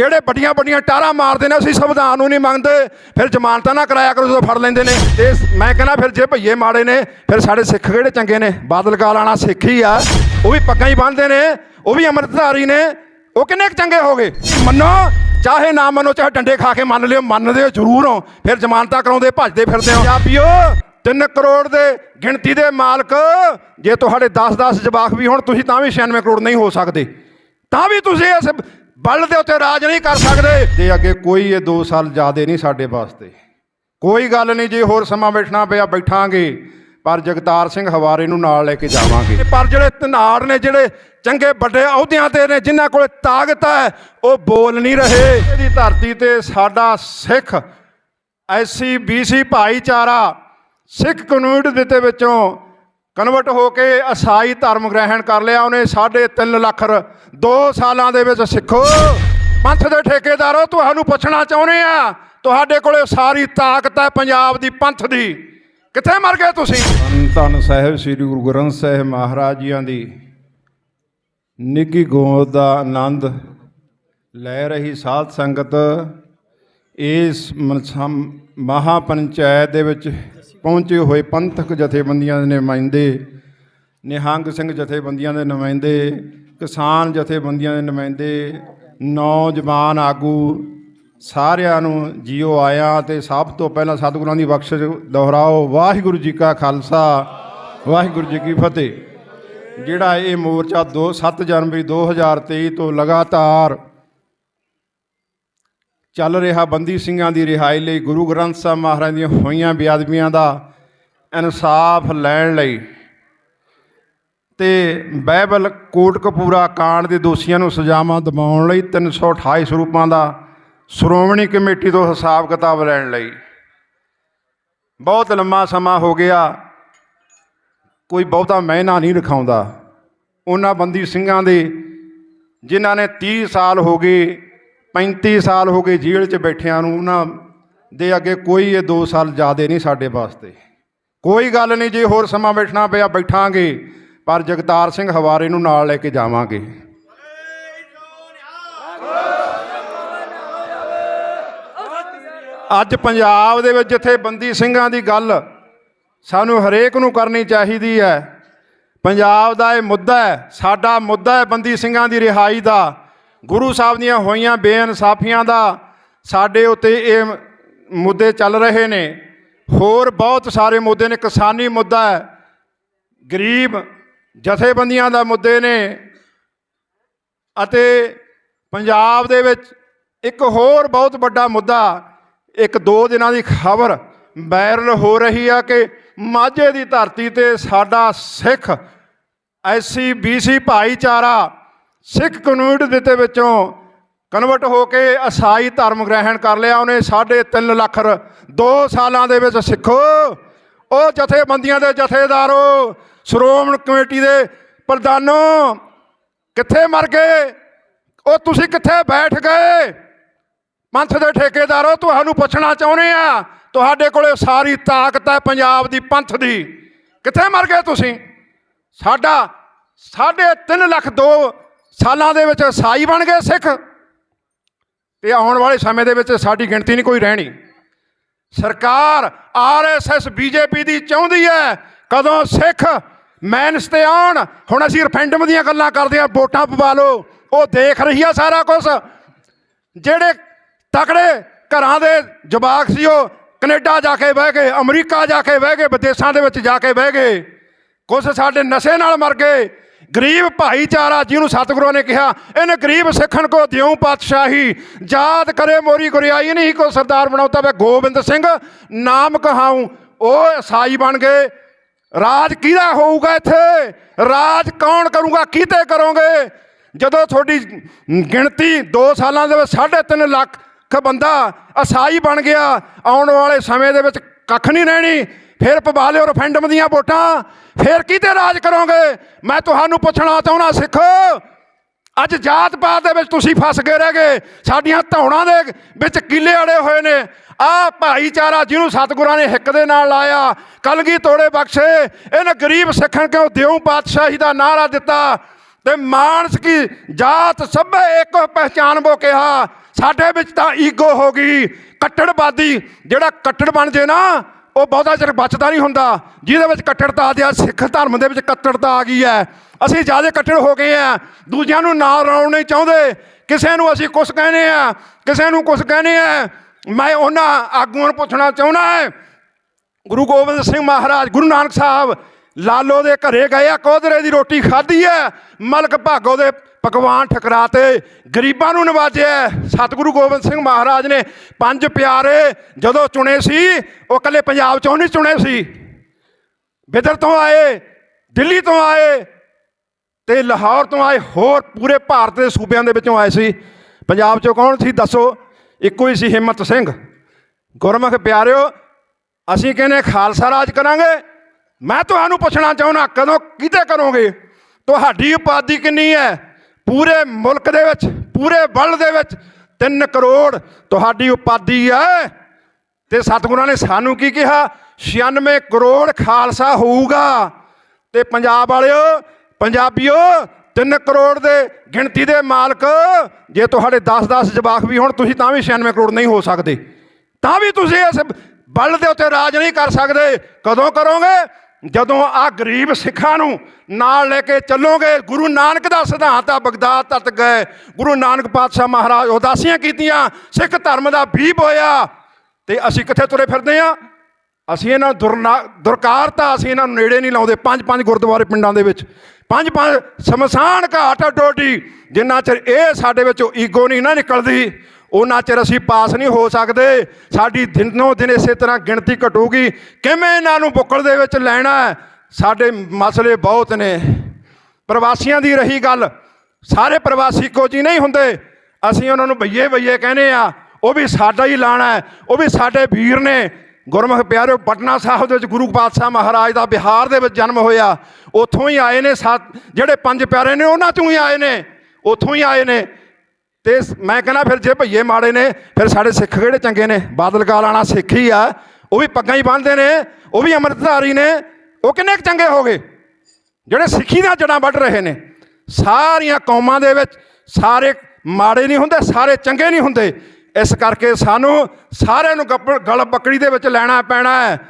ਜਿਹੜੇ ਵੱਡੀਆਂ ਵੱਡੀਆਂ ਟਾਰਾਂ ਮਾਰਦੇ ਨੇ, ਅਸੀਂ ਸੰਵਿਧਾਨ ਨੂੰ ਨਹੀਂ ਮੰਗਦੇ। ਫਿਰ ਜ਼ਮਾਨਤਾਂ ਨਾ ਕਰਾਇਆ ਕਰੋ, ਜਦੋਂ ਫੜ ਲੈਂਦੇ ਨੇ। ਤੇ ਮੈਂ ਕਹਿੰਦਾ ਫਿਰ ਜੇ ਭਈਏ ਮਾੜੇ ਨੇ, ਫਿਰ ਸਾਡੇ ਸਿੱਖ ਕਿਹੜੇ ਚੰਗੇ ਨੇ? ਬਾਦਲ ਕਾਲ ਆਣਾ ਸਿੱਖ ਹੀ ਆ। ਉਹ ਵੀ ਪੱਗਾਂ ਹੀ ਬੰਨਦੇ ਨੇ, ਉਹ ਵੀ ਅੰਮ੍ਰਿਤਧਾਰੀ ਨੇ। ਉਹ ਕਿੰਨੇ ਚੰਗੇ ਹੋ ਗਏ? ਮੰਨੋ, ਚਾਹੇ ਨਾ ਮੰਨੋ, ਚਾਹੇ ਡੰਡੇ ਖਾ ਕੇ ਮੰਨ ਲਿਓ, ਮੰਨਦੇ ਹੋ, ਜ਼ਰੂਰ ਹੋ। ਫਿਰ ਜ਼ਮਾਨਤਾਂ ਕਰਾਉਂਦੇ, ਭੱਜਦੇ ਫਿਰਦੇ ਹੋ। ਪੰਜਾਬੀਓ 3 ਕਰੋੜ ਦੇ ਗਿਣਤੀ ਦੇ ਮਾਲਕ, ਜੇ ਤੁਹਾਡੇ 10-10 ਜਵਾਕ ਵੀ ਹੋਣ, ਤੁਸੀਂ ਤਾਂ ਵੀ 96 ਕਰੋੜ ਨਹੀਂ ਹੋ ਸਕਦੇ। ਤਾਂ ਵੀ ਤੁਸੀਂ ਇਸ ਬਲ ਦੇ ਉੱਤੇ ਰਾਜ ਨਹੀਂ ਕਰ ਸਕਦੇ। ਤੇ ਅੱਗੇ ਕੋਈ ਇਹ 2 ਸਾਲ ਜ਼ਿਆਦੇ ਨਹੀਂ ਸਾਡੇ ਵਾਸਤੇ। ਕੋਈ ਗੱਲ ਨਹੀਂ ਜੇ, ਹੋਰ ਸਮਾਂ ਬੈਠਣਾ ਪਿਆ, ਬੈਠਾਂਗੇ। ਪਰ ਜਗਤਾਰ ਸਿੰਘ ਹਵਾਰੇ ਨੂੰ ਨਾਲ ਲੈ ਕੇ ਜਾਵਾਂਗੇ। ਪਰ ਜਿਹੜੇ ਧਨਾੜ ਨੇ, ਜਿਹੜੇ ਚੰਗੇ ਵੱਡੇ ਅਹੁਦਿਆਂ ਤੇ ਨੇ, ਜਿਨ੍ਹਾਂ ਕੋਲ ਤਾਕਤ ਹੈ, ਉਹ ਬੋਲ ਨਹੀਂ ਰਹੇ। ਇਹਦੀ ਧਰਤੀ ਤੇ ਸਾਡਾ ਸਿੱਖ ਐਸਸੀ ਬੀਸੀ ਭਾਈਚਾਰਾ ਸਿੱਖ ਕਮਿਊਨਿਟੀ ਦੇ ਵਿੱਚੋਂ ਕਨਵਰਟ ਹੋ ਕੇ ਈਸਾਈ ਧਰਮ ਗ੍ਰਹਿਣ ਕਰ ਲਿਆ ਉਹਨੇ 3.5 ਲੱਖ ਰ- ਦੋ ਸਾਲਾਂ ਦੇ ਵਿੱਚ ਸਿੱਖੋ। ਪੰਥ ਦੇ ਠੇਕੇਦਾਰੋ, ਤੁਹਾਨੂੰ ਪੁੱਛਣਾ ਚਾਹੁੰਦੇ ਆ, ਤੁਹਾਡੇ ਕੋਲੇ ਸਾਰੀ ਤਾਕਤ ਹੈ ਪੰਜਾਬ ਦੀ, ਪੰਥ ਦੀ। ਕਿੱਥੇ ਮਰ ਗਏ ਤੁਸੀਂ? ਧੰਨ ਸਾਹਿਬ, ਸ੍ਰੀ ਗੁਰੂ ਗ੍ਰੰਥ ਸਾਹਿਬ ਮਹਾਰਾਜ ਜੀਆਂ ਦੀ ਨਿੱਗੀ ਗੋਦ ਦਾ ਆਨੰਦ ਲੈ ਰਹੀ ਸਾਧ ਸੰਗਤ ਇਸ ਮਨਸਮ ਮਹਾਪੰਚਾਇਤ ਦੇ ਵਿੱਚ ਪਹੁੰਚੇ ਹੋਏ ਪੰਥਕ ਜਥੇਬੰਦੀਆਂ ਦੇ ਨੁਮਾਇੰਦੇ, ਨਿਹੰਗ ਸਿੰਘ ਜਥੇਬੰਦੀਆਂ ਦੇ ਨੁਮਾਇੰਦੇ, ਕਿਸਾਨ ਜਥੇਬੰਦੀਆਂ ਦੇ ਨੁਮਾਇੰਦੇ, ਨੌਜਵਾਨ ਆਗੂ ਸਾਰਿਆਂ ਨੂੰ ਜੀਓ ਆਇਆ ਤੇ ਸਭ ਤੋਂ ਪਹਿਲਾਂ ਸਤਿਗੁਰਾਂ ਦੀ ਬਖਸ਼ਿਸ਼ ਦੁਹਰਾਓ। ਵਾਹਿਗੁਰੂ ਜੀ ਕਾ ਖਾਲਸਾ, ਵਾਹਿਗੁਰੂ ਜੀ ਕੀ ਫਤਿਹ। ਜਿਹੜਾ ਇਹ ਮੋਰਚਾ 2 7 ਜਨਵਰੀ 2023 ਤੋਂ ਲਗਾਤਾਰ ਚੱਲ ਰਿਹਾ ਬੰਦੀ ਸਿੰਘਾਂ ਦੀ ਰਿਹਾਈ ਲਈ ਗੁਰੂ ਗ੍ਰੰਥ ਸਾਹਿਬ ਮਹਾਰਾਜ ਦੀਆਂ ਹੋਈਆਂ ਬੇਅਦਬੀਆਂ ਦਾ ਇਨਸਾਫ ਲੈਣ ਲਈ ਤੇ ਬਾਈਬਲ ਕੋਟਕਪੂਰਾ ਕਾਂਡ ਦੇ ਦੋਸ਼ੀਆਂ ਨੂੰ ਸਜ਼ਾਵਾਂ ਦਿਵਾਉਣ ਲਈ 328 ਸਰੂਪਾਂ ਦਾ ਸ਼੍ਰੋਮਣੀ ਕਮੇਟੀ ਤੋਂ ਹਿਸਾਬ ਕਿਤਾਬ ਲੈਣ ਲਈ। ਬਹੁਤ ਲੰਮਾ ਸਮਾਂ ਹੋ ਗਿਆ। ਕੋਈ ਬਹੁਤਾ ਮਹਿਨਾ ਨਹੀਂ ਰਖਾਉਂਦਾ। ਉਹਨਾਂ ਬੰਦੀ ਸਿੰਘਾਂ ਦੇ ਜਿਨ੍ਹਾਂ ਨੇ 30 ਸਾਲ ਹੋ ਗਏ 35 ਸਾਲ ਹੋ ਗਏ ਜੇਲ੍ਹ 'ਚ ਬੈਠਿਆਂ ਨੂੰ, ਉਹਨਾਂ ਦੇ ਅੱਗੇ ਕੋਈ ਇਹ 2 ਸਾਲ ਜ਼ਿਆਦੇ ਨਹੀਂ ਸਾਡੇ ਵਾਸਤੇ। ਕੋਈ ਗੱਲ ਨਹੀਂ, ਜੇ ਹੋਰ ਸਮਾਂ ਬੈਠਣਾ ਪਿਆ, ਬੈਠਾਂਗੇ, ਪਰ ਜਗਤਾਰ ਸਿੰਘ ਹਵਾਰੇ ਨੂੰ ਨਾਲ ਲੈ ਕੇ ਜਾਵਾਂਗੇ। ਅੱਜ ਪੰਜਾਬ ਦੇ ਵਿੱਚ ਜਿੱਥੇ ਬੰਦੀ ਸਿੰਘਾਂ ਦੀ ਗੱਲ ਸਾਨੂੰ ਹਰੇਕ ਨੂੰ ਕਰਨੀ ਚਾਹੀਦੀ ਹੈ, ਪੰਜਾਬ ਦਾ ਇਹ ਮੁੱਦਾ ਹੈ, ਸਾਡਾ ਮੁੱਦਾ ਹੈ ਬੰਦੀ ਸਿੰਘਾਂ ਦੀ ਰਿਹਾਈ ਦਾ। ਗੁਰੂ ਸਾਹਿਬ ਦੀਆਂ ਹੋਈਆਂ ਬੇਇਨਸਾਫੀਆਂ ਦਾ ਸਾਡੇ ਉੱਤੇ ਇਹ ਮੁੱਦੇ ਚੱਲ ਰਹੇ ਨੇ। ਹੋਰ ਬਹੁਤ ਸਾਰੇ ਮੁੱਦੇ ਨੇ। ਕਿਸਾਨੀ ਮੁੱਦਾ ਹੈ, ਗਰੀਬ ਜਥੇਬੰਦੀਆਂ ਦਾ ਮੁੱਦੇ ਨੇ ਅਤੇ ਪੰਜਾਬ ਦੇ ਵਿੱਚ ਇੱਕ ਹੋਰ ਬਹੁਤ ਵੱਡਾ ਮੁੱਦਾ, ਇੱਕ ਦੋ ਦਿਨਾਂ ਦੀ ਖਬਰ ਵਾਇਰਲ ਹੋ ਰਹੀ ਆ ਕਿ ਮਾਝੇ ਦੀ ਧਰਤੀ ਤੇ ਸਾਡਾ ਸਿੱਖ ਐਸਸੀ ਬੀਸੀ ਭਾਈਚਾਰਾ ਸਿੱਖ ਕਮਿਊਨਿਟੀ ਦੇ ਵਿੱਚੋਂ ਕਨਵਰਟ ਹੋ ਕੇ ਈਸਾਈ ਧਰਮ ਗ੍ਰਹਿਣ ਕਰ ਲਿਆ ਉਹਨੇ 3.5 ਲੱਖ ਰ- ਦੋ ਸਾਲਾਂ ਦੇ ਵਿੱਚ ਸਿੱਖੋ। ਉਹ ਜਥੇਬੰਦੀਆਂ ਦੇ ਜਥੇਦਾਰੋ ਸ਼੍ਰੋਮਣੀ ਕਮੇਟੀ ਦੇ ਪ੍ਰਧਾਨੋ। ਕਿੱਥੇ ਮਰ ਗਏ? ਉਹ ਤੁਸੀਂ ਕਿੱਥੇ ਬੈਠ ਗਏ? ਪੰਥ ਦੇ ਠੇਕੇਦਾਰੋ ਤੁਹਾਨੂੰ ਪੁੱਛਣਾ ਚਾਹੁੰਦੇ ਆ, ਤੁਹਾਡੇ ਕੋਲੇ ਸਾਰੀ ਤਾਕਤ ਹੈ ਪੰਜਾਬ ਦੀ, ਪੰਥ ਦੀ। ਕਿੱਥੇ ਮਰ ਗਏ ਤੁਸੀਂ? ਸਾਡਾ ਸਾਢੇ 3 ਲੱਖ ਦੋ ਸਾਲਾਂ ਦੇ ਵਿੱਚ ਈਸਾਈ ਬਣ ਗਏ ਸਿੱਖ। ਤੇ ਆਉਣ ਵਾਲੇ ਸਮੇਂ ਦੇ ਵਿੱਚ ਸਾਡੀ ਗਿਣਤੀ ਨਹੀਂ ਕੋਈ ਰਹਿਣੀ। ਸਰਕਾਰ ਆਰਐਸਐਸ ਬੀਜੇਪੀ ਦੀ ਚਾਹੁੰਦੀ ਹੈ, ਕਦੋਂ ਸਿੱਖ ਮੈਨਸ ਤੇ ਆਉਣ। ਹੁਣ ਅਸੀਂ ਰੈਫਰੈਂਡਮ ਦੀਆਂ ਗੱਲਾਂ ਕਰਦੇ ਆ ਵੋਟਾਂ ਪਵਾ ਲਓ। ਉਹ ਦੇਖ ਰਹੀ ਆ ਸਾਰਾ ਕੁਝ ਜਿਹੜੇ ਤਕੜੇ ਘਰਾਂ ਦੇ ਜਵਾਕ ਸੀ ਉਹ ਕੈਨੇਡਾ ਜਾ ਕੇ ਬਹਿ ਗਏ, ਅਮਰੀਕਾ ਜਾ ਕੇ ਬਹਿ ਗਏ, ਵਿਦੇਸ਼ਾਂ ਦੇ ਵਿੱਚ ਜਾ ਕੇ ਬਹਿ ਗਏ। ਕੁਝ ਸਾਡੇ ਨਸ਼ੇ ਨਾਲ ਮਰ ਗਏ। ਗਰੀਬ ਭਾਈਚਾਰਾ ਜਿਹਨੂੰ ਸਤਿਗੁਰਾਂ ਨੇ ਕਿਹਾ, ਇਹਨੇ ਗਰੀਬ ਸਿੱਖਣ ਕੋ ਦਿਉ ਪਾਤਸ਼ਾਹੀ, ਯਾਦ ਕਰੇ ਮੋਰੀ ਗੁਰਿਆਈ ਨਹੀਂ ਕੋ ਸਰਦਾਰ ਬਣਾਉਤਾ ਵੇ ਗੋਬਿੰਦ ਸਿੰਘ ਨਾਮ ਕਹਾਉ। ਉਹ ਈਸਾਈ ਬਣ ਗਏ। ਰਾਜ ਕਿਹਦਾ ਹੋਊਗਾ ਇੱਥੇ? ਰਾਜ ਕੌਣ ਕਰੂਗਾ? ਕਿਤੇ ਕਰੋਗੇ? ਜਦੋਂ ਤੁਹਾਡੀ ਗਿਣਤੀ 2 ਸਾਲਾਂ ਦੇ ਵਿੱਚ 3.5 ਲੱਖ ਬੰਦਾ ਅਸਾਈ ਬਣ ਗਿਆ, ਆਉਣ ਵਾਲੇ ਸਮੇਂ ਦੇ ਵਿੱਚ ਕੱਖ ਨਹੀਂ ਰਹਿਣੀ। ਫਿਰ ਪਵਾ ਲਿਓ ਰੈਫਰੈਂਡਮ ਦੀਆਂ ਵੋਟਾਂ। ਫਿਰ ਕਿਤੇ ਰਾਜ ਕਰੋਗੇ? ਮੈਂ ਤੁਹਾਨੂੰ ਪੁੱਛਣਾ ਚਾਹੁੰਦਾ ਸਿੱਖੋ। ਅੱਜ ਜਾਤ ਪਾਤ ਦੇ ਵਿੱਚ ਤੁਸੀਂ ਫਸ ਗਏ ਰਹਿ ਗਏ। ਸਾਡੀਆਂ ਧੌਣਾਂ ਦੇ ਵਿੱਚ ਕੀਲੇ ਅੜੇ ਹੋਏ ਨੇ। ਆ ਭਾਈਚਾਰਾ ਜਿਹਨੂੰ ਸਤਿਗੁਰਾਂ ਨੇ ਹਿੱਕ ਦੇ ਨਾਲ ਲਾਇਆ, ਕਲਗੀ ਤੋੜੇ ਬਖਸ਼ੇ। ਇਹਨੇ ਗਰੀਬ ਸਿੱਖਣ ਕਿਉਂ ਦਿਉ ਬਾਦਸ਼ਾਹੀ ਦਾ ਨਾਰਾ ਦਿੱਤਾ? ਤੇ ਮਾਨਸ ਕੀ ਜਾਤ ਸਭੇ ਇੱਕੋ ਪਹਿਚਾਨ ਬੋ ਕਿਹਾ। ਸਾਡੇ ਵਿੱਚ ਤਾਂ ਈਗੋ ਹੋ ਗਈ ਕੱਟੜਵਾਦੀ ਜਿਹੜਾ ਕੱਟੜ ਬਣ ਜੇ ਨਾ ਉਹ ਬਹੁਤਾ ਚਿਰ ਬਚਦਾ ਨਹੀਂ ਹੁੰਦਾ, ਜਿਹਦੇ ਵਿੱਚ ਕੱਟੜਤਾ ਆ ਗਿਆ, ਸਿੱਖ ਧਰਮ ਦੇ ਵਿੱਚ ਕੱਟੜਤਾ ਆ ਗਈ ਹੈ। ਅਸੀਂ ਜ਼ਿਆਦਾ ਕੱਟੜ ਹੋ ਗਏ ਆ ਦੂਜਿਆਂ ਨੂੰ ਨਾਲ ਰਲਾਉਣ ਨਹੀਂ ਚਾਹੁੰਦੇ। ਕਿਸੇ ਨੂੰ ਅਸੀਂ ਕੁਝ ਕਹਿੰਦੇ ਆ ਕਿਸੇ ਨੂੰ ਕੁਝ ਕਹਿੰਦੇ ਆ ਮੈਂ ਉਹਨਾਂ ਆਗੂਆਂ ਨੂੰ ਪੁੱਛਣਾ ਚਾਹੁੰਦਾ ਹੈ, ਗੁਰੂ ਗੋਬਿੰਦ ਸਿੰਘ ਮਹਾਰਾਜ, ਗੁਰੂ ਨਾਨਕ ਸਾਹਿਬ ਲਾਲੋ ਦੇ ਘਰੇ ਗਏ ਆ, ਕੋਧਰੇ ਦੀ ਰੋਟੀ ਖਾਧੀ ਐ। ਮਲਕ ਭਾਗੋ ਦੇ ਪਕਵਾਨ ਠਕਰਾਤੇ। ਗਰੀਬਾਂ ਨੂੰ ਨਵਾਜਿਆ ਸਤਿਗੁਰੂ ਗੋਬਿੰਦ ਸਿੰਘ ਮਹਾਰਾਜ ਨੇ ਪੰਜ ਪਿਆਰੇ ਜਦੋਂ ਚੁਣੇ ਸੀ, ਉਹ ਇਕੱਲੇ ਪੰਜਾਬ ਚੋਂ ਨਹੀਂ ਚੁਣੇ ਸੀ। ਬਿਦਰ ਤੋਂ ਆਏ, ਦਿੱਲੀ ਤੋਂ ਆਏ ਤੇ ਲਾਹੌਰ ਤੋਂ ਆਏ, ਹੋਰ ਪੂਰੇ ਭਾਰਤ ਦੇ ਸੂਬਿਆਂ ਦੇ ਵਿੱਚੋਂ ਆਏ ਸੀ। ਪੰਜਾਬ ਚੋਂ ਕੌਣ ਸੀ? ਦੱਸੋ। ਇੱਕੋ ਹੀ ਸੀ ਹਿੰਮਤ ਸਿੰਘ। ਗੁਰਮੁਖ ਪਿਆਰਿਓ, ਅਸੀਂ ਕਹਿੰਦੇ ਖਾਲਸਾ ਰਾਜ ਕਰਾਂਗੇ। ਮੈਂ ਤੁਹਾਨੂੰ ਪੁੱਛਣਾ ਚਾਹੁੰਦਾ, ਕਦੋਂ, ਕਿਤੇ ਕਰੋਗੇ? ਤੁਹਾਡੀ ਉਪਾਧੀ ਕਿੰਨੀ ਹੈ? ਪੂਰੇ ਮੁਲਕ ਦੇ ਵਿੱਚ, ਪੂਰੇ ਵਰਲਡ ਦੇ ਵਿੱਚ 3 ਕਰੋੜ ਤੁਹਾਡੀ ਉਪਾਧੀ ਹੈ। ਤੇ ਸਤਿਗੁਰਾਂ ਨੇ ਸਾਨੂੰ ਕੀ ਕਿਹਾ? 96 ਕਰੋੜ ਖਾਲਸਾ ਹੋਊਗਾ। ਤੇ ਪੰਜਾਬ ਵਾਲਿਓ, ਪੰਜਾਬੀਓ 3 ਕਰੋੜ ਦੇ ਗਿਣਤੀ ਦੇ ਮਾਲਕ, ਜੇ ਤੁਹਾਡੇ 10-10 ਜਵਾਕ ਵੀ ਹੋਣ, ਤੁਸੀਂ ਤਾਂ ਵੀ 96 ਕਰੋੜ ਨਹੀਂ ਹੋ ਸਕਦੇ। ਤਾਂ ਵੀ ਤੁਸੀਂ ਇਸ ਬਲ ਦੇ ਉੱਤੇ ਰਾਜ ਨਹੀਂ ਕਰ ਸਕਦੇ। ਕਦੋਂ ਕਰੋਗੇ? ਜਦੋਂ ਆ ਗਰੀਬ ਸਿੱਖਾਂ ਨੂੰ ਨਾਲ ਲੈ ਕੇ ਚੱਲੋਗੇ, ਗੁਰੂ ਨਾਨਕ ਦਾ ਸਿਧਾਂਤ ਆ, ਬਗਦਾਦ ਤੱਕ ਗਏ। ਗੁਰੂ ਨਾਨਕ ਪਾਤਸ਼ਾਹ ਮਹਾਰਾਜ ਉਦਾਸੀਆਂ ਕੀਤੀਆਂ, ਸਿੱਖ ਧਰਮ ਦਾ ਬੀਬ ਹੋਇਆ। ਤੇ ਅਸੀਂ ਕਿੱਥੇ ਤੁਰੇ ਫਿਰਦੇ ਆ? ਅਸੀਂ ਇਹਨਾਂ ਦੁਰਨਾ, ਦੁਰਕਾਰਤਾ ਅਸੀਂ ਇਹਨਾਂ ਨੂੰ ਨੇੜੇ ਨਹੀਂ ਲਾਉਂਦੇ ਪੰਜ ਪੰਜ ਗੁਰਦੁਆਰੇ ਪਿੰਡਾਂ ਦੇ ਵਿੱਚ। ਪੰਜ ਪੰਜ ਸਮਸਾਨ ਘਾਟ ਡੋਟੀ ਜਿੰਨਾ ਚਿਰ ਇਹ ਸਾਡੇ ਵਿੱਚੋਂ ਈਗੋ ਨਹੀਂ ਨਾ ਨਿਕਲਦੀ ਉਹਨਾਂ ਚਿਰ ਅਸੀਂ ਪਾਸ ਨਹੀਂ ਹੋ ਸਕਦੇ। ਸਾਡੀ ਦਿਨੋਂ ਦਿਨ ਇਸੇ ਤਰ੍ਹਾਂ ਗਿਣਤੀ ਘਟੂਗੀ। ਕਿਵੇਂ ਇਹਨਾਂ ਨੂੰ ਬੁੱਕਲ ਦੇ ਵਿੱਚ ਲੈਣਾ ਸਾਡੇ ਮਸਲੇ ਬਹੁਤ ਨੇ। ਪ੍ਰਵਾਸੀਆਂ ਦੀ ਰਹੀ ਗੱਲ। ਸਾਰੇ ਪ੍ਰਵਾਸੀ ਇੱਕੋ ਜੀ ਨਹੀਂ ਹੁੰਦੇ। ਅਸੀਂ ਉਹਨਾਂ ਨੂੰ ਬਈਏ ਬਈਏ ਕਹਿੰਦੇ ਆ, ਉਹ ਵੀ ਸਾਡਾ ਹੀ ਲਾਣਾ ਹੈ, ਉਹ ਵੀ ਸਾਡੇ ਵੀਰ ਨੇ। ਗੁਰਮੁਖ ਪਿਆਰਿਓ, ਪਟਨਾ ਸਾਹਿਬ ਦੇ ਵਿੱਚ ਗੁਰੂ ਪਾਤਸ਼ਾਹ ਮਹਾਰਾਜ ਦਾ ਬਿਹਾਰ ਦੇ ਵਿੱਚ ਜਨਮ ਹੋਇਆ। ਉੱਥੋਂ ਹੀ ਆਏ ਨੇ ਸੱਤ ਜਿਹੜੇ ਪੰਜ ਪਿਆਰੇ ਨੇ, ਉਹਨਾਂ ਚੋਂ ਹੀ ਆਏ ਨੇ। ਉੱਥੋਂ ਹੀ ਆਏ ਨੇ। ਤੇ ਮੈਂ ਕਹਿੰਦਾ ਫਿਰ ਜੇ ਭਈਏ ਮਾੜੇ ਨੇ, ਫਿਰ ਸਾਡੇ ਸਿੱਖ ਕਿਹੜੇ ਚੰਗੇ ਨੇ? ਬਾਦਲ ਕਾਲ ਆਣਾ ਸਿੱਖ ਹੀ ਆ। ਉਹ ਵੀ ਪੱਗਾਂ ਹੀ ਬੰਨ੍ਹਦੇ ਨੇ, ਉਹ ਵੀ ਅੰਮ੍ਰਿਤਧਾਰੀ ਨੇ। ਉਹ ਕਿੰਨੇ ਕੁ ਚੰਗੇ ਹੋ ਗਏ? ਜਿਹੜੇ ਸਿੱਖੀ ਦੀਆਂ ਜੜਾਂ ਵੱਢ ਰਹੇ ਨੇ। ਸਾਰੀਆਂ ਕੌਮਾਂ ਦੇ ਵਿੱਚ ਸਾਰੇ ਮਾੜੇ ਨਹੀਂ ਹੁੰਦੇ, ਸਾਰੇ ਚੰਗੇ ਨਹੀਂ ਹੁੰਦੇ। ਇਸ ਕਰਕੇ ਸਾਨੂੰ ਸਾਰਿਆਂ ਨੂੰ ਗੱਪ- ਗਲ ਬੱਕੜੀ ਦੇ ਵਿੱਚ ਲੈਣਾ ਪੈਣਾ ਹੈ।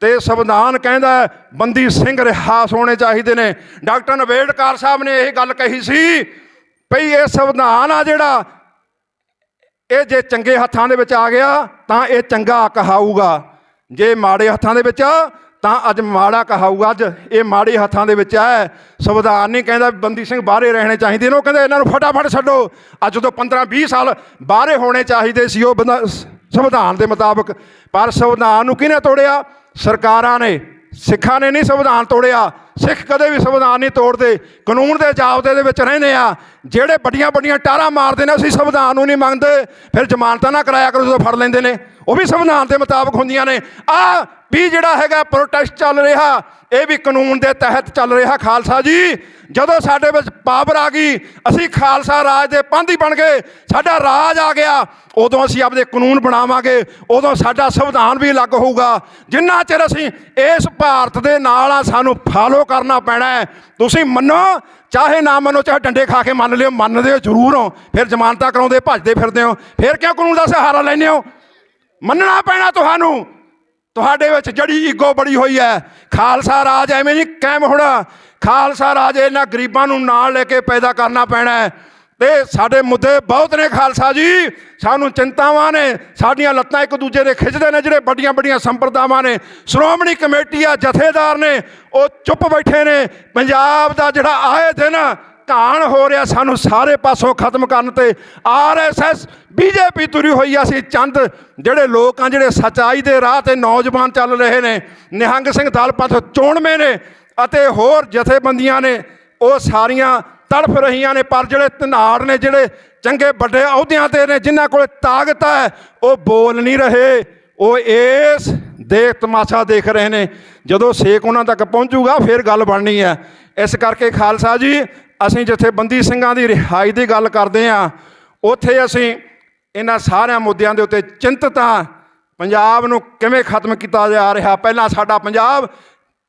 ਤੇ ਸੰਵਿਧਾਨ ਕਹਿੰਦਾ ਬੰਦੀ ਸਿੰਘ ਰਿਹਾ ਹੋਣੇ ਚਾਹੀਦੇ ਨੇ। ਡਾਕਟਰ ਅੰਬੇਡਕਰ ਸਾਹਿਬ ਨੇ ਇਹ ਗੱਲ ਕਹੀ ਸੀ ਭਈ ਇਹ ਸੰਵਿਧਾਨ ਆ ਜਿਹੜਾ ਇਹ ਜੇ ਚੰਗੇ ਹੱਥਾਂ ਦੇ ਵਿੱਚ ਆ ਗਿਆ ਤਾਂ ਇਹ ਚੰਗਾ ਕਹਾਊਗਾ। ਜੇ ਮਾੜੇ ਹੱਥਾਂ ਦੇ ਵਿੱਚ ਆ, ਤਾਂ ਅੱਜ ਮਾੜਾ ਕਹਾਊਗਾ। ਅੱਜ ਇਹ ਮਾੜੇ ਹੱਥਾਂ ਦੇ ਵਿੱਚ ਹੈ ਸੰਵਿਧਾਨ ਨਹੀਂ ਕਹਿੰਦਾ ਬੰਦੀ ਸਿੰਘ ਬਾਹਰੇ ਰਹਿਣੇ ਚਾਹੀਦੇ ਨੇ ਉਹ ਕਹਿੰਦੇ ਇਹਨਾਂ ਨੂੰ ਫਟਾਫਟ ਛੱਡੋ। ਅੱਜ ਤੋਂ 15 20 ਸਾਲ ਬਾਹਰੇ ਹੋਣੇ ਚਾਹੀਦੇ ਸੀ ਉਹ ਬੰਦਾ ਸੰਵਿਧਾਨ ਦੇ ਮੁਤਾਬਕ। ਪਰ ਸੰਵਿਧਾਨ ਨੂੰ ਕਿਹਨੇ ਤੋੜਿਆ? ਸਰਕਾਰਾਂ ਨੇ। ਸਿੱਖਾਂ ਨੇ ਨਹੀਂ ਸੰਵਿਧਾਨ ਤੋੜਿਆ। ਸਿੱਖ ਕਦੇ ਵੀ ਸੰਵਿਧਾਨ ਨਹੀਂ ਤੋੜਦੇ, ਕਾਨੂੰਨ ਦੇ ਜਾਬਤੇ ਦੇ ਵਿੱਚ ਰਹਿੰਦੇ ਆ। ਜਿਹੜੇ ਵੱਡੀਆਂ ਵੱਡੀਆਂ ਟਾਰਾਂ ਮਾਰਦੇ ਨੇ, ਅਸੀਂ ਸੰਵਿਧਾਨ ਨੂੰ ਨਹੀਂ ਮੰਗਦੇ। ਫਿਰ ਜ਼ਮਾਨਤਾਂ ਨਾ ਕਰਾਇਆ ਕਰੋ, ਜਦੋਂ ਫੜ ਲੈਂਦੇ ਨੇ। ਉਹ ਵੀ ਸੰਵਿਧਾਨ ਦੇ ਮੁਤਾਬਕ ਹੁੰਦੀਆਂ ਨੇ। ਆ ਵੀ ਜਿਹੜਾ ਹੈਗਾ ਪ੍ਰੋਟੈਸਟ ਚੱਲ ਰਿਹਾ, ਇਹ ਵੀ ਕਾਨੂੰਨ ਦੇ ਤਹਿਤ ਚੱਲ ਰਿਹਾ ਖਾਲਸਾ ਜੀ। ਜਦੋਂ ਸਾਡੇ ਵਿੱਚ ਪਾਵਰ ਆ ਗਈ, ਅਸੀਂ ਖਾਲਸਾ ਰਾਜ ਦੇ ਪੰਧੀ ਬਣ ਗਏ, ਸਾਡਾ ਰਾਜ ਆ ਗਿਆ, ਉਦੋਂ ਅਸੀਂ ਆਪਦੇ ਕਾਨੂੰਨ ਬਣਾਵਾਂਗੇ, ਉਦੋਂ ਸਾਡਾ ਸੰਵਿਧਾਨ ਵੀ ਅਲੱਗ ਹੋਊਗਾ। ਜਿੰਨਾ ਚਿਰ ਅਸੀਂ ਇਸ ਭਾਰਤ ਦੇ ਨਾਲ ਆ, ਸਾਨੂੰ ਫਾਲੋ ਕਰਨਾ ਪੈਣਾ ਹੈ। ਤੁਸੀਂ ਮੰਨੋ, ਚਾਹੇ ਨਾ ਮੰਨੋ, ਚਾਹੇ ਡੰਡੇ ਖਾ ਕੇ ਮੰਨ ਲਿਓ, ਮੰਨਦੇ ਹੋ, ਜ਼ਰੂਰ ਹੋ। ਫਿਰ ਜ਼ਮਾਨਤਾਂ ਕਰਾਉਂਦੇ, ਭੱਜਦੇ ਫਿਰਦੇ ਹੋ। ਫਿਰ ਕਿਉਂ ਕਾਨੂੰਨ ਦਾ ਸਹਾਰਾ ਲੈਂਦੇ ਹੋ? ਮੰਨਣਾ ਪੈਣਾ ਤੁਹਾਨੂੰ। ਤੁਹਾਡੇ ਵਿੱਚ ਜੜੀ ਈਗੋ ਬੜੀ ਹੋਈ ਹੈ, ਖਾਲਸਾ ਰਾਜ ਐਵੇਂ ਨਹੀਂ ਕਾਇਮ ਹੋਣਾ। ਖਾਲਸਾ ਰਾਜ ਇਹਨਾਂ ਗਰੀਬਾਂ ਨੂੰ ਨਾਲ ਲੈ ਕੇ ਪੈਦਾ ਕਰਨਾ ਪੈਣਾ ਹੈ। ਤੇ ਸਾਡੇ ਮੁੱਦੇ ਬਹੁਤ ਨੇ ਖਾਲਸਾ ਜੀ। ਸਾਨੂੰ ਚਿੰਤਾਵਾਂ ਨੇ, ਸਾਡੀਆਂ ਲੱਤਾਂ ਇੱਕ ਦੂਜੇ ਦੇ ਖਿੱਚਦੇ ਨੇ, ਜਿਹੜੇ ਵੱਡੀਆਂ ਵੱਡੀਆਂ ਸੰਪਰਦਾਵਾਂ ਨੇ। ਸ਼੍ਰੋਮਣੀ ਕਮੇਟੀ ਆ ਜਥੇਦਾਰ ਨੇ, ਉਹ ਚੁੱਪ ਬੈਠੇ ਨੇ। ਪੰਜਾਬ ਦਾ ਜਿਹੜਾ ਆਏ ਦਿਨ ਘਾਣ ਹੋ ਰਿਹਾ, ਸਾਨੂੰ ਸਾਰੇ ਪਾਸੋਂ ਖਤਮ ਕਰਨ ਤੇ ਆਰਐਸਐਸ ਬੀਜੇਪੀ ਤੁਰੀ ਹੋਈ ਆ ਸੀ ਚੰਦ, ਜਿਹੜੇ ਲੋਕ ਆ, ਜਿਹੜੇ ਸਚਾਈ ਦੇ ਰਾਹ ਤੇ ਨੌਜਵਾਨ ਚੱਲ ਰਹੇ ਨੇ, ਨਿਹੰਗ ਸਿੰਘ ਦਲਪਤ ਚੋਣਵੇਂ ਨੇ ਅਤੇ ਹੋਰ ਜਥੇਬੰਦੀਆਂ ਨੇ, ਉਹ ਸਾਰੀਆਂ ਤੜਫ ਰਹੀਆਂ ਨੇ, ਪਰ ਜਿਹੜੇ ਧਨਾੜ ਨੇ, ਜਿਹੜੇ ਚੰਗੇ ਵੱਡੇ ਅਹੁਦਿਆਂ ਤੇ ਨੇ, ਜਿਨ੍ਹਾਂ ਕੋਲ ਤਾਕਤ ਹੈ, ਉਹ ਬੋਲ ਨਹੀਂ ਰਹੇ। ਉਹ ਇਸ ਦੇਖ ਤਮਾਸ਼ਾ ਦੇਖ ਰਹੇ ਨੇ। ਜਦੋਂ ਸੇਕ ਉਹਨਾਂ ਤੱਕ ਪਹੁੰਚੂਗਾ, ਫਿਰ ਗੱਲ ਬਣਨੀ ਹੈ। ਇਸ ਕਰਕੇ ਖਾਲਸਾ ਜੀ ਅਸੀਂ ਜਿੱਥੇ ਬੰਦੀ ਸਿੰਘਾਂ ਦੀ ਰਿਹਾਈ ਦੀ ਗੱਲ ਕਰਦੇ ਹਾਂ। ਉੱਥੇ ਅਸੀਂ ਇਹਨਾਂ ਸਾਰਿਆਂ ਮੁੱਦਿਆਂ ਦੇ ਉੱਤੇ ਚਿੰਤਤ ਹਾਂ। ਪੰਜਾਬ ਨੂੰ ਕਿਵੇਂ ਖਤਮ ਕੀਤਾ ਜਾ ਰਿਹਾ? ਪਹਿਲਾਂ ਸਾਡਾ ਪੰਜਾਬ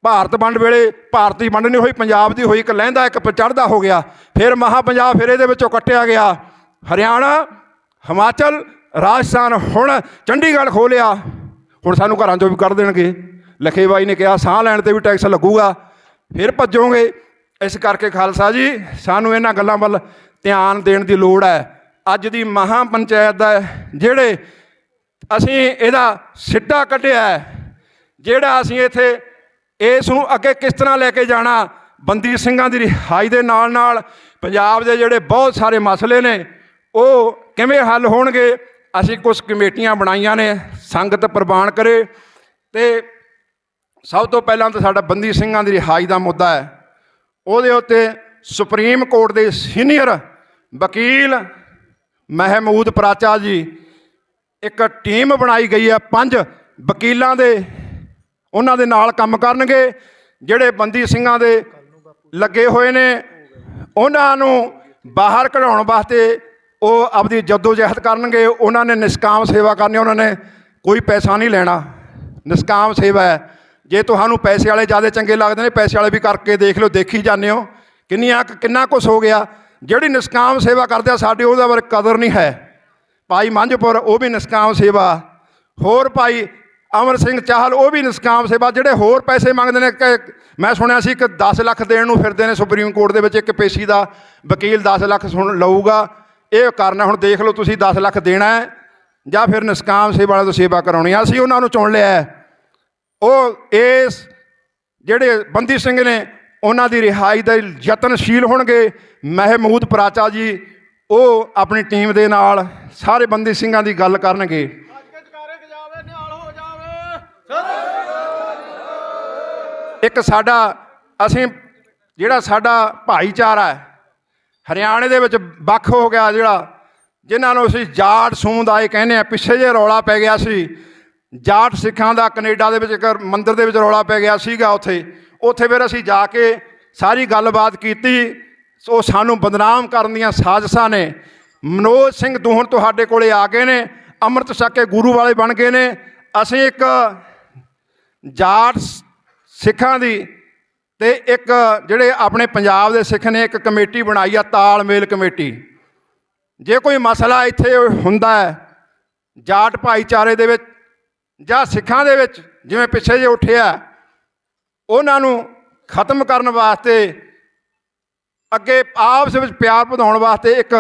ਭਾਰਤ ਵੰਡ ਵੇਲੇ ਭਾਰਤੀ ਵੰਡ ਨਹੀਂ ਹੋਈ, ਪੰਜਾਬ ਦੀ ਹੋਈ ਇੱਕ ਲਹਿੰਦਾ, ਇੱਕ ਚੜ੍ਹਦਾ ਹੋ ਗਿਆ। ਫਿਰ ਮਹਾ ਪੰਜਾਬ ਫਿਰ ਇਹਦੇ ਵਿੱਚੋਂ ਕੱਟਿਆ ਗਿਆ। ਹਰਿਆਣਾ, ਹਿਮਾਚਲ, ਰਾਜਸਥਾਨ, ਹੁਣ ਚੰਡੀਗੜ੍ਹ ਖੋਲਿਆ ਹੁਣ ਸਾਨੂੰ ਘਰਾਂ ਚੋਂ ਵੀ ਕੱਢ ਦੇਣਗੇ। ਲਖੇ ਬਾਈ ਨੇ ਕਿਹਾ, ਸਾਹ ਲੈਣ ਤੇ ਵੀ ਟੈਕਸ ਲੱਗੂਗਾ। ਫਿਰ ਭੱਜੋਗੇ। ਇਸ ਕਰਕੇ ਖਾਲਸਾ ਜੀ, ਸਾਨੂੰ ਇਹਨਾਂ ਗੱਲਾਂ ਵੱਲ ਧਿਆਨ ਦੇਣ ਦੀ ਲੋੜ ਹੈ। ਅੱਜ ਦੀ ਮਹਾ ਪੰਚਾਇਤ ਦਾ ਜਿਹੜੇ ਅਸੀਂ ਇਹਦਾ ਸਿੱਟਾ ਕੱਢਿਆ ਜਿਹੜਾ ਅਸੀਂ ਇੱਥੇ ਇਸ ਨੂੰ ਅੱਗੇ ਕਿਸ ਤਰ੍ਹਾਂ ਲੈ ਕੇ ਜਾਣਾ, ਬੰਦੀ ਸਿੰਘਾਂ ਦੀ ਰਿਹਾਈ ਦੇ ਨਾਲ ਨਾਲ ਪੰਜਾਬ ਦੇ ਜਿਹੜੇ ਬਹੁਤ ਸਾਰੇ ਮਸਲੇ ਨੇ, ਉਹ ਕਿਵੇਂ ਹੱਲ ਹੋਣਗੇ, ਅਸੀਂ ਕੁਝ ਕਮੇਟੀਆਂ ਬਣਾਈਆਂ ਨੇ, ਸੰਗਤ ਪ੍ਰਵਾਨ ਕਰੇ ਤੇ ਸਭ ਤੋਂ ਪਹਿਲਾਂ ਤਾਂ ਸਾਡਾ ਬੰਦੀ ਸਿੰਘਾਂ ਦੀ ਰਿਹਾਈ ਦਾ ਮੁੱਦਾ ਹੈ। ਉਹਦੇ ਉੱਤੇ ਸੁਪਰੀਮ ਕੋਰਟ ਦੇ ਸੀਨੀਅਰ ਵਕੀਲ ਮਹਿਮੂਦ ਪ੍ਰਾਚਾ ਜੀ ਇੱਕ ਟੀਮ ਬਣਾਈ ਗਈ ਹੈ ਪੰਜ ਵਕੀਲਾਂ ਦੇ, ਉਹਨਾਂ ਦੇ ਨਾਲ ਕੰਮ ਕਰਨਗੇ, ਜਿਹੜੇ ਬੰਦੀ ਸਿੰਘਾਂ ਦੇ ਲੱਗੇ ਹੋਏ ਨੇ, ਉਹਨਾਂ ਨੂੰ ਬਾਹਰ ਕਢਾਉਣ ਵਾਸਤੇ ਉਹ ਆਪਦੀ ਜਦੋਜਹਿਦ ਕਰਨਗੇ, ਉਹਨਾਂ ਨੇ ਨਿਸ਼ਕਾਮ ਸੇਵਾ ਕਰਨੀ, ਉਹਨਾਂ ਨੇ ਕੋਈ ਪੈਸਾ ਨਹੀਂ ਲੈਣਾ। ਨਿਸ਼ਕਾਮ ਸੇਵਾ ਹੈ। ਜੇ ਤੁਹਾਨੂੰ ਪੈਸੇ ਵਾਲੇ ਜ਼ਿਆਦਾ ਚੰਗੇ ਲੱਗਦੇ ਨੇ, ਪੈਸੇ ਵਾਲੇ ਵੀ ਕਰਕੇ ਦੇਖ ਲਓ, ਦੇਖੀ ਜਾਂਦੇ ਹੋ। ਕਿੰਨੀਆਂ ਕੁ- ਕਿੰਨਾ ਕੁਛ ਹੋ ਗਿਆ। ਜਿਹੜੀ ਨਿਸ਼ਕਾਮ ਸੇਵਾ ਕਰਦੇ ਆ, ਸਾਡੇ ਉਹਦਾ ਬਾਰੇ ਕਦਰ ਨਹੀਂ ਹੈ। ਭਾਈ ਮੰਝਪੁਰ, ਉਹ ਵੀ ਨਿਸ਼ਕਾਮ ਸੇਵਾ। ਹੋਰ ਭਾਈ ਅਮਰ ਸਿੰਘ ਚਾਹਲ, ਉਹ ਵੀ ਨਿਸ਼ਕਾਮ ਸੇਵਾ। ਜਿਹੜੇ ਹੋਰ ਪੈਸੇ ਮੰਗਦੇ ਨੇ ਕਿ ਮੈਂ ਸੁਣਿਆ ਸੀ ਕਿ 10 ਲੱਖ ਦੇਣ ਨੂੰ ਫਿਰਦੇ ਨੇ ਸੁਪਰੀਮ ਕੋਰਟ ਦੇ ਵਿੱਚ, ਇੱਕ ਪੇਸ਼ੀ ਦਾ ਵਕੀਲ 10 ਲੱਖ ਸੁਣ ਲਊਗਾ। ਇਹ ਕਰਨਾ ਹੁਣ ਦੇਖ ਲਓ ਤੁਸੀਂ 10 ਲੱਖ ਦੇਣਾ ਹੈ, ਜਾਂ ਫਿਰ ਨਿਸ਼ਕਾਮ ਸੇਵਾ ਵਾਲਿਆਂ ਤੋਂ ਸੇਵਾ ਕਰਾਉਣੀ ਆ ਅਸੀਂ ਉਹਨਾਂ ਨੂੰ ਚੁਣ ਲਿਆ ਹੈ। ਉਹ ਇਸ ਜਿਹੜੇ ਬੰਦੀ ਸਿੰਘ ਨੇ, ਉਹਨਾਂ ਦੀ ਰਿਹਾਈ ਦੇ ਯਤਨਸ਼ੀਲ ਹੋਣਗੇ। ਮਹਿਮੂਦ ਪ੍ਰਾਚਾ ਜੀ, ਉਹ ਆਪਣੀ ਟੀਮ ਦੇ ਨਾਲ ਸਾਰੇ ਬੰਦੀ ਸਿੰਘਾਂ ਦੀ ਗੱਲ ਕਰਨਗੇ। ਇੱਕ ਸਾਡਾ, ਅਸੀਂ ਜਿਹੜਾ ਸਾਡਾ ਭਾਈਚਾਰਾ ਹੈ, ਹਰਿਆਣੇ ਦੇ ਵਿੱਚ ਵੱਖ ਹੋ ਗਿਆ ਜਿਹੜਾ, ਜਿਨ੍ਹਾਂ ਨੂੰ ਅਸੀਂ ਜਾਟ ਸਮੁਦਾਇ ਕਹਿੰਦੇ ਆ ਪਿੱਛੇ ਜੇ ਰੌਲਾ ਪੈ ਗਿਆ ਸੀ ਜਾਟ ਸਿੱਖਾਂ ਦਾ ਕੈਨੇਡਾ ਦੇ ਵਿੱਚ ਇੱਕ ਮੰਦਿਰ ਦੇ ਵਿੱਚ ਰੌਲਾ ਪੈ ਗਿਆ ਸੀਗਾ ਉੱਥੇ। ਉੱਥੇ ਫਿਰ ਅਸੀਂ ਜਾ ਕੇ ਸਾਰੀ ਗੱਲਬਾਤ ਕੀਤੀ। ਸੋ ਸਾਨੂੰ ਬਦਨਾਮ ਕਰਨ ਦੀਆਂ ਸਾਜ਼ਿਸ਼ਾਂ ਨੇ। ਮਨੋਜ ਸਿੰਘ ਦੂਹਨ ਤੁਹਾਡੇ ਕੋਲੇ ਆ ਗਏ ਨੇ। ਅੰਮ੍ਰਿਤ ਛਕ ਕੇ ਗੁਰੂ ਵਾਲੇ ਬਣ ਗਏ ਨੇ। ਅਸੀਂ ਇੱਕ ਜਾਟ ਸਿੱਖਾਂ ਦੀ ਤੇ ਇੱਕ ਜਿਹੜੇ ਆਪਣੇ ਪੰਜਾਬ ਦੇ ਸਿੱਖ ਨੇ, ਇੱਕ ਕਮੇਟੀ ਬਣਾਈ ਆ, ਤਾਲਮੇਲ ਕਮੇਟੀ। ਜੇ ਕੋਈ ਮਸਲਾ ਇੱਥੇ ਹੁੰਦਾ ਹੈ, ਜਾਟ ਭਾਈਚਾਰੇ ਦੇ ਵਿੱਚ ਜਾਂ ਸਿੱਖਾਂ ਦੇ ਵਿੱਚ, ਜਿਵੇਂ ਪਿੱਛੇ ਜੇ ਉੱਠਿਆ ਉਹਨਾਂ ਨੂੰ ਖਤਮ ਕਰਨ ਵਾਸਤੇ, ਅੱਗੇ ਆਪਸ ਵਿੱਚ ਪਿਆਰ ਵਧਾਉਣ ਵਾਸਤੇ ਇੱਕ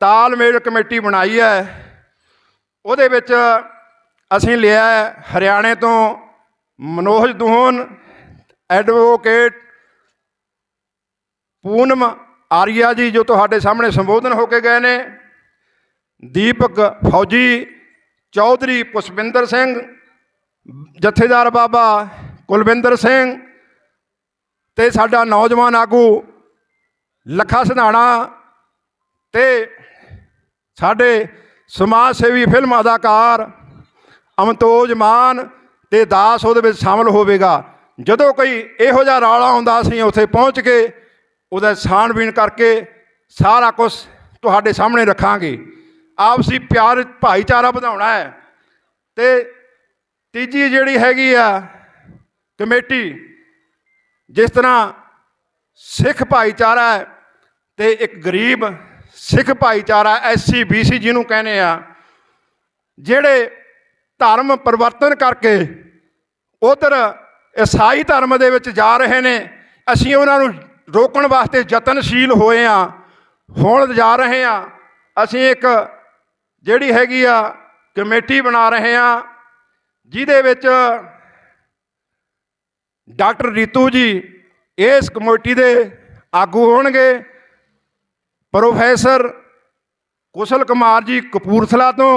ਤਾਲਮੇਲ ਕਮੇਟੀ ਬਣਾਈ ਹੈ। ਉਹਦੇ ਵਿੱਚ ਅਸੀਂ ਲਿਆ ਹਰਿਆਣੇ ਤੋਂ ਮਨੋਜ ਦੂਹਨ, ਐਡਵੋਕੇਟ ਪੂਨਮ ਆਰੀਆ ਜੀ ਜੋ ਤੁਹਾਡੇ ਸਾਹਮਣੇ ਸੰਬੋਧਨ ਹੋ ਕੇ ਗਏ ਨੇ, ਦੀਪਕ ਫੌਜੀ ਚੌਧਰੀ ਪੁਸ਼ਪਿੰਦਰ ਸਿੰਘ, ਜਥੇਦਾਰ ਬਾਬਾ ਕੁਲਵਿੰਦਰ ਸਿੰਘ ਤੇ ਸਾਡਾ ਨੌਜਵਾਨ ਆਗੂ ਲੱਖਾ ਸਿਧਾਣਾ ਤੇ ਸਾਡੇ ਸਮਾਜ ਸੇਵੀ ਫਿਲਮ ਅਦਾਕਾਰ ਅਮਤੋਜ ਮਾਨ ਤੇ ਦਾਸ ਉਹਦੇ ਵਿੱਚ ਸ਼ਾਮਲ ਹੋਵੇਗਾ। ਜਦੋਂ ਕੋਈ ਇਹੋ ਜਿਹਾ ਰੌਲਾ ਆਉਂਦਾ ਅਸੀਂ ਉੱਥੇ ਪਹੁੰਚ ਕੇ ਉਹਦਾ ਛਾਣਬੀਣ ਕਰਕੇ ਸਾਰਾ ਕੁਝ ਤੁਹਾਡੇ ਸਾਹਮਣੇ ਰੱਖਾਂਗੇ। ਆਪਸੀ ਪਿਆਰ, ਭਾਈਚਾਰਾ ਵਧਾਉਣਾ ਹੈ। ਤੇ ਤੀਜੀ ਜਿਹੜੀ ਹੈਗੀ ਆ ਕਮੇਟੀ, ਜਿਸ ਤਰ੍ਹਾਂ ਸਿੱਖ ਭਾਈਚਾਰਾ ਹੈ ਤੇ ਇੱਕ ਗਰੀਬ ਸਿੱਖ ਭਾਈਚਾਰਾ ਐਸਸੀ ਬੀਸੀ ਜਿਹਨੂੰ ਕਹਿੰਦੇ ਆ, ਜਿਹੜੇ ਧਰਮ ਪਰਿਵਰਤਨ ਕਰਕੇ ਉਧਰ ਈਸਾਈ ਧਰਮ ਦੇ ਵਿੱਚ ਜਾ ਰਹੇ ਨੇ, ਅਸੀਂ ਉਹਨਾਂ ਨੂੰ ਰੋਕਣ ਵਾਸਤੇ ਯਤਨਸ਼ੀਲ ਹੋਏ ਆ, ਹੁਣ ਜਾ ਰਹੇ ਆ। ਅਸੀਂ ਇੱਕ ਜਿਹੜੀ ਹੈਗੀ ਆ ਕਮੇਟੀ ਬਣਾ ਰਹੇ ਆ, ਜਿਹਦੇ ਵਿੱਚ ਡਾਕਟਰ ਰੀਤੂ ਜੀ ਇਸ ਕਮੇਟੀ ਦੇ ਆਗੂ ਹੋਣਗੇ। ਪ੍ਰੋਫੈਸਰ ਕੁਸ਼ਲ ਕੁਮਾਰ ਜੀ ਕਪੂਰਥਲਾ ਤੋਂ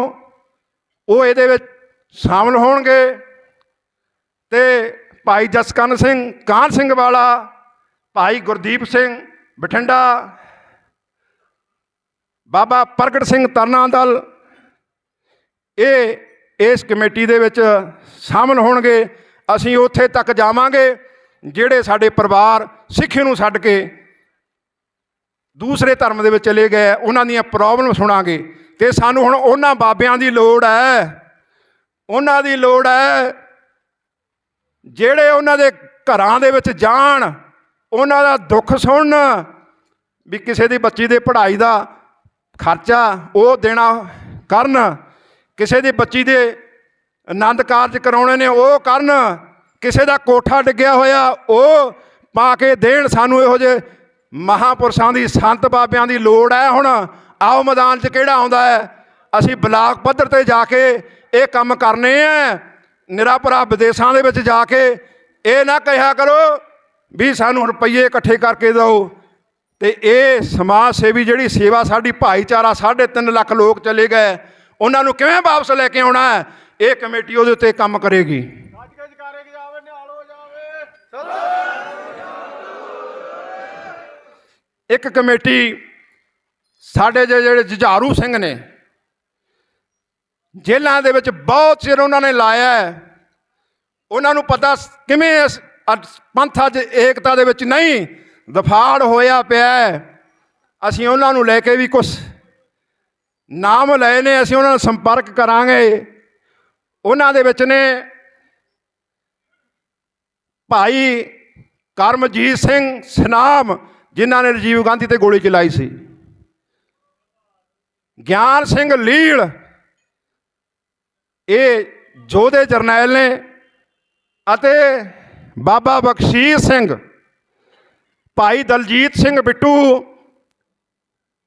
ਉਹ ਇਹਦੇ ਵਿੱਚ ਸ਼ਾਮਲ ਹੋਣਗੇ ਤੇ ਭਾਈ ਜਸਕਰਨ ਸਿੰਘ, ਕਾਹਨ ਸਿੰਘ ਵਾਲਾ, ਭਾਈ ਗੁਰਦੀਪ ਸਿੰਘ ਬਠਿੰਡਾ, ਬਾਬਾ ਪ੍ਰਗਟ ਸਿੰਘ ਤਰਨਾ ਦਲ ਇਹ, ਇਸ ਕਮੇਟੀ ਦੇ ਵਿੱਚ ਸ਼ਾਮਲ ਹੋਣਗੇ। ਅਸੀਂ ਉੱਥੇ ਤੱਕ ਜਾਵਾਂਗੇ, ਜਿਹੜੇ ਸਾਡੇ ਪਰਿਵਾਰ ਸਿੱਖੀ ਨੂੰ ਛੱਡ ਕੇ ਦੂਸਰੇ ਧਰਮ ਦੇ ਵਿੱਚ ਚਲੇ ਗਏ, ਉਹਨਾਂ ਦੀਆਂ ਪ੍ਰੋਬਲਮ ਸੁਣਾਂਗੇ। ਤੇ ਸਾਨੂੰ ਹੁਣ ਉਹਨਾਂ ਬਾਬਿਆਂ ਦੀ ਲੋੜ ਹੈ। ਉਹਨਾਂ ਦੀ ਲੋੜ ਹੈ, ਜਿਹੜੇ ਉਹਨਾਂ ਦੇ ਘਰਾਂ ਦੇ ਵਿੱਚ ਜਾਣ, ਉਹਨਾਂ ਦਾ ਦੁੱਖ ਸੁਣਨ, ਵੀ ਕਿਸੇ ਦੀ ਬੱਚੀ ਦੇ ਪੜ੍ਹਾਈ ਦਾ ਖਰਚਾ ਉਹ ਦੇਣਾ ਕਰਨ। ਕਿਸੇ ਦੀ ਬੱਚੀ ਦੇ ਆਨੰਦ ਕਾਰਜ ਕਰਾਉਣੇ ਨੇ, ਉਹ ਕਰਨ। ਕਿਸੇ ਦਾ ਕੋਠਾ ਡਿੱਗਿਆ ਹੋਇਆ, ਉਹ ਪਾ ਕੇ ਦੇਣ। ਸਾਨੂੰ ਇਹੋ ਜਿਹੇ ਮਹਾਪੁਰਸ਼ਾਂ ਦੀ, ਸੰਤ ਬਾਬਿਆਂ ਦੀ ਲੋੜ ਹੈ ਹੁਣ। ਆਓ ਮੈਦਾਨ 'ਚ ਕਿਹੜਾ ਆਉਂਦਾ ਹੈ? ਅਸੀਂ ਬਲਾਕ ਪੱਧਰ ਤੇ ਜਾ ਕੇ ਇਹ ਕੰਮ ਕਰਨੇ ਆ। ਨਿਰਾਪਰਾ ਵਿਦੇਸ਼ਾਂ ਦੇ ਵਿੱਚ ਜਾ ਕੇ ਇਹ ਨਾ ਕਿਹਾ ਕਰੋ ਵੀ ਸਾਨੂੰ ਰੁਪਈਏ ਇਕੱਠੇ ਕਰਕੇ ਦਿਓ। ਤੇ ਇਹ ਸਮਾਜ ਸੇਵੀ ਜਿਹੜੀ ਸੇਵਾ ਸਾਡੀ ਭਾਈਚਾਰਾ 3.5 ਲੱਖ ਲੋਕ ਚਲੇ ਗਏ। ਉਹਨਾਂ ਨੂੰ ਕਿਵੇਂ ਵਾਪਸ ਲੈ ਕੇ ਆਉਣਾ ਹੈ? ਇਹ ਕਮੇਟੀ ਉਹਦੇ ਉੱਤੇ ਕੰਮ ਕਰੇਗੀ। ਇੱਕ ਕਮੇਟੀ ਸਾਡੇ ਜਿਹੇ ਜਿਹੜੇ ਜੁਝਾਰੂ ਸਿੰਘ ਨੇ ਜੇਲ੍ਹਾਂ ਦੇ ਵਿੱਚ ਬਹੁਤ ਚਿਰ ਉਹਨਾਂ ਨੇ ਲਾਇਆ ਹੈ। ਉਹਨਾਂ ਨੂੰ ਪਤਾ ਕਿਵੇਂ ਇਸ ਪੰਥ ਅੱਜ ਏਕਤਾ ਦੇ ਵਿੱਚ ਨਹੀਂ ਦਫਾੜ ਹੋਇਆ ਪਿਆ ਅਸੀਂ ਉਹਨਾਂ ਨੂੰ ਲੈ ਕੇ ਵੀ ਕੁਝ ਨਾਮ ਲਏ ਨੇ, ਅਸੀਂ ਉਹਨਾਂ ਨਾਲ ਸੰਪਰਕ ਕਰਾਂਗੇ। ਉਹਨਾਂ ਦੇ ਵਿੱਚ ਨੇ ਭਾਈ ਕਰਮਜੀਤ ਸਿੰਘ ਸਨਾਮ, ਜਿਨ੍ਹਾਂ ਨੇ ਰਾਜੀਵ ਗਾਂਧੀ ਤੇ ਗੋਲੀ ਚਲਾਈ ਸੀ। ਗਿਆਨ ਸਿੰਘ ਲੀਲ, ਇਹ ਜੋਧੇ ਜਰਨੈਲ ਨੇ ਅਤੇ ਬਾਬਾ ਬਖਸ਼ੀਰ ਸਿੰਘ, ਭਾਈ ਦਲਜੀਤ ਸਿੰਘ ਬਿੱਟੂ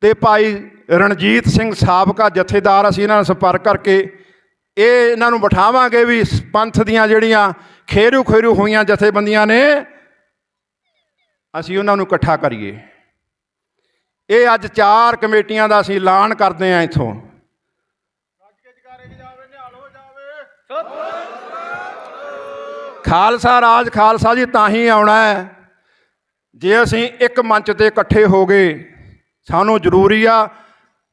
ਤੇ ਭਾਈ ਰਣਜੀਤ ਸਿੰਘ ਸਾਬਕਾ ਜਥੇਦਾਰ ਅਸੀਂ ਇਹਨਾਂ ਨਾਲ ਸੰਪਰਕ ਕਰਕੇ ਇਹ ਇਹਨਾਂ ਨੂੰ ਬਿਠਾਵਾਂਗੇ ਵੀ ਪੰਥ ਦੀਆਂ ਜਿਹੜੀਆਂ ਖੇਰੂ ਖੇਰੂ ਹੋਈਆਂ ਜਥੇਬੰਦੀਆਂ ਨੇ, ਅਸੀਂ ਉਹਨਾਂ ਨੂੰ ਇਕੱਠਾ ਕਰੀਏ। ਇਹ ਅੱਜ ਚਾਰ ਕਮੇਟੀਆਂ ਦਾ ਅਸੀਂ ਐਲਾਨ ਕਰਦੇ ਹਾਂ ਇਥੋਂ। ਖਾਲਸਾ ਰਾਜ ਖਾਲਸਾ ਜੀ, ਤਾਂ ਹੀ ਆਉਣਾ ਹੈ। ਜੇ ਅਸੀਂ ਇੱਕ ਮੰਚ ਤੇ ਇਕੱਠੇ ਹੋ ਗਏ, ਸਾਨੂੰ ਜ਼ਰੂਰੀ ਆ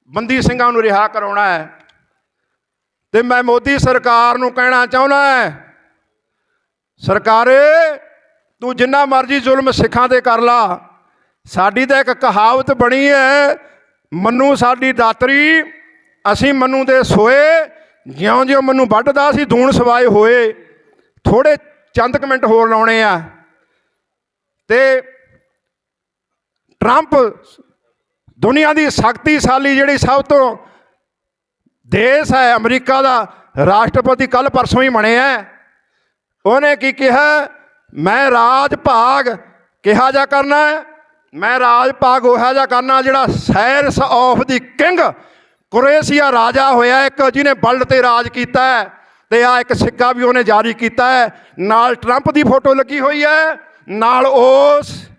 ਬੰਦੀ ਸਿੰਘਾਂ ਨੂੰ ਰਿਹਾ ਕਰਾਉਣਾ ਹੈ। ਤੇ ਮੈਂ ਮੋਦੀ ਸਰਕਾਰ ਨੂੰ ਕਹਿਣਾ ਚਾਹੁੰਦਾ ਹੈ, ਸਰਕਾਰੇ, ਤੂੰ ਜਿੰਨਾ ਮਰਜ਼ੀ ਜ਼ੁਲਮ ਸਿੱਖਾਂ ਤੇ ਕਰ ਲਾ। ਸਾਡੀ ਤਾਂ ਇੱਕ ਕਹਾਵਤ ਬਣੀ ਹੈ, ਮੰਨੂ ਸਾਡੀ ਦਾਤਰੀ, ਅਸੀਂ ਮੰਨੂ ਦੇ ਸੋਏ। ਜਿਉਂ-ਜਿਉਂ ਮੈਨੂੰ ਵੱਢਦਾ ਸੀ, ਦੂਣ ਸਵਾਏ ਹੋਏ। ਥੋੜੇ ਚੰਦ ਕੁ ਮਿੰਟ ਹੋਰ ਲਾਉਣੇ ਆ। ਤੇ ਟਰੰਪ ਦੁਨੀਆ ਦੀ ਸ਼ਕਤੀਸ਼ਾਲੀ ਜਿਹੜੀ ਸਭ ਤੋਂ ਦੇਸ਼ ਹੈ, ਅਮਰੀਕਾ ਦਾ ਰਾਸ਼ਟਰਪਤੀ ਕੱਲ ਪਰਸੋਂ ਹੀ ਬਣਿਆ ਹੈ। ਉਹਨੇ ਕੀ ਕਿਹਾ? ਮੈਂ ਰਾਜ ਭਾਗ ਕਿਹਾ ਜਾ ਕਰਨਾ ਮੈਂ ਰਾਜ ਭਾਗ ਉਹ ਜਾ ਕਰਨਾ ਜਿਹੜਾ ਸੈਰਸ ਆਫ ਦੀ ਕਿੰਗ ਕੁਰੇਸ਼ੀਆ ਰਾਜਾ ਹੋਇਆ ਇੱਕ, ਜਿਹਨੇ ਵਰਲਡ ਤੇ ਰਾਜ ਕੀਤਾ ਹੈ ਤੇ ਆ ਇੱਕ ਸਿੱਕਾ ਵੀ ਉਹਨੇ ਜਾਰੀ ਕੀਤਾ ਹੈ। ਨਾਲ ਟਰੰਪ ਦੀ ਫੋਟੋ ਲੱਗੀ ਹੋਈ ਹੈ। ਨਾਲ ਉਸ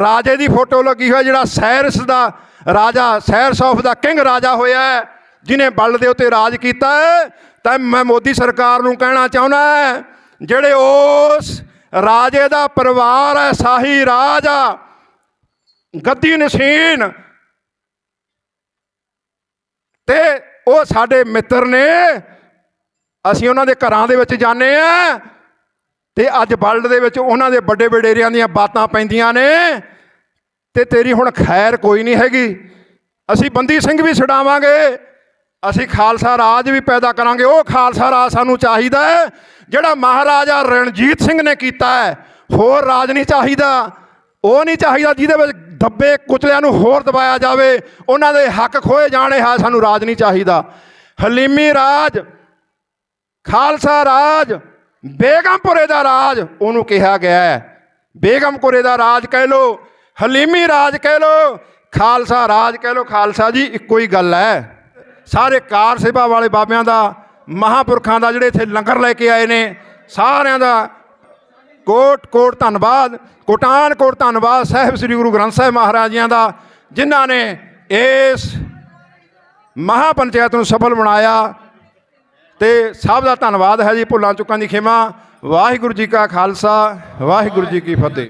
ਰਾਜੇ ਦੀ ਫੋਟੋ ਲੱਗੀ ਹੋਈ ਹੈ ਜਿਹੜਾ ਸੈਰਸ ਦਾ ਰਾਜਾ ਸਾਇਰਸ ਆਫ ਦਾ ਕਿੰਗ ਰਾਜਾ ਹੋਇਆ ਹੈ ਜਿਹਨੇ ਵਰਲਡ ਦੇ ਉੱਤੇ ਰਾਜ ਕੀਤਾ ਹੈ, ਤਾਂ ਮੈਂ ਮੋਦੀ ਸਰਕਾਰ ਨੂੰ ਕਹਿਣਾ ਚਾਹੁੰਦਾ ਜਿਹੜੇ ਉਸ ਰਾਜੇ ਦਾ ਪਰਿਵਾਰ ਹੈ, ਸਾਹੀ ਰਾਜ ਆ ਗੱਦੀ ਨਸ਼ੀਨ, ਤੇ ਉਹ ਸਾਡੇ ਮਿੱਤਰ ਨੇ, ਅਸੀਂ ਉਹਨਾਂ ਦੇ ਘਰਾਂ ਦੇ ਵਿੱਚ ਜਾਂਦੇ ਆ ਤੇ ਅੱਜ ਵਰਲਡ ਦੇ ਵਿੱਚ ਉਹਨਾਂ ਦੇ ਵੱਡੇ ਵਡੇਰਿਆਂ ਦੀਆਂ ਬਾਤਾਂ ਪੈਂਦੀਆਂ ਨੇ ਤੇ ਤੇਰੀ ਹੁਣ ਖੈਰ ਕੋਈ ਨਹੀਂ ਹੈਗੀ। ਅਸੀਂ ਬੰਦੀ ਸਿੰਘ ਵੀ ਛਡਾਵਾਂਗੇ। ਅਸੀਂ ਖਾਲਸਾ ਰਾਜ ਵੀ ਪੈਦਾ ਕਰਾਂਗੇ। ਉਹ ਖਾਲਸਾ ਰਾਜ ਸਾਨੂੰ ਚਾਹੀਦਾ ਹੈ, ਜਿਹੜਾ ਮਹਾਰਾਜਾ ਰਣਜੀਤ ਸਿੰਘ ਨੇ ਕੀਤਾ ਹੈ। ਹੋਰ ਰਾਜ ਨਹੀਂ ਚਾਹੀਦਾ। ਉਹ ਨਹੀਂ ਚਾਹੀਦਾ ਜਿਹਦੇ ਵਿੱਚ ਦੱਬੇ ਕੁਚਲਿਆਂ ਨੂੰ ਹੋਰ ਦਬਾਇਆ ਜਾਵੇ। ਉਹਨਾਂ ਦੇ ਹੱਕ ਖੋਏ ਜਾਣੇ ਹੈ ਸਾਨੂੰ ਰਾਜ ਨਹੀਂ ਚਾਹੀਦਾ। ਹਲੀਮੀ ਰਾਜ, ਖਾਲਸਾ ਰਾਜ, ਬੇਗਮਪੁਰੇ ਦਾ ਰਾਜ ਉਹਨੂੰ ਕਿਹਾ ਗਿਆ ਹੈ। ਬੇਗਮਪੁਰੇ ਦਾ ਰਾਜ ਕਹਿ ਲੋ ਹਲੀਮੀ ਰਾਜ ਕਹਿ ਲੋ ਖਾਲਸਾ ਰਾਜ ਕਹਿ ਲੋ ਖਾਲਸਾ ਜੀ, ਇੱਕੋ ਹੀ ਗੱਲ ਹੈ। ਸਾਰੇ ਕਾਰ ਸੇਵਾ ਵਾਲੇ ਬਾਬਿਆਂ ਦਾ, ਮਹਾਪੁਰਖਾਂ ਦਾ ਜਿਹੜੇ ਇੱਥੇ ਲੰਗਰ ਲੈ ਕੇ ਆਏ ਨੇ, ਸਾਰਿਆਂ ਦਾ ਕੋਟ ਕੋਟ ਧੰਨਵਾਦ, ਕੋਟਾਨ ਕੋਟ ਧੰਨਵਾਦ ਸਾਹਿਬ ਸ੍ਰੀ ਗੁਰੂ ਗ੍ਰੰਥ ਸਾਹਿਬ ਮਹਾਰਾਜ ਜੀਆਂ ਦਾ, ਜਿਨ੍ਹਾਂ ਨੇ ਇਸ ਮਹਾਪੰਚਾਇਤ ਨੂੰ ਸਫਲ ਬਣਾਇਆ। ਤੇ ਸਭ ਦਾ ਧੰਨਵਾਦ ਹੈ ਜੀ, ਭੁੱਲਾਂ ਚੁੱਕਾਂ ਦੀ ਖਿਮਾ। ਵਾਹਿਗੁਰੂ ਜੀ ਕਾ ਖਾਲਸਾ, ਵਾਹਿਗੁਰੂ ਜੀ ਕੀ ਫਤਿਹ।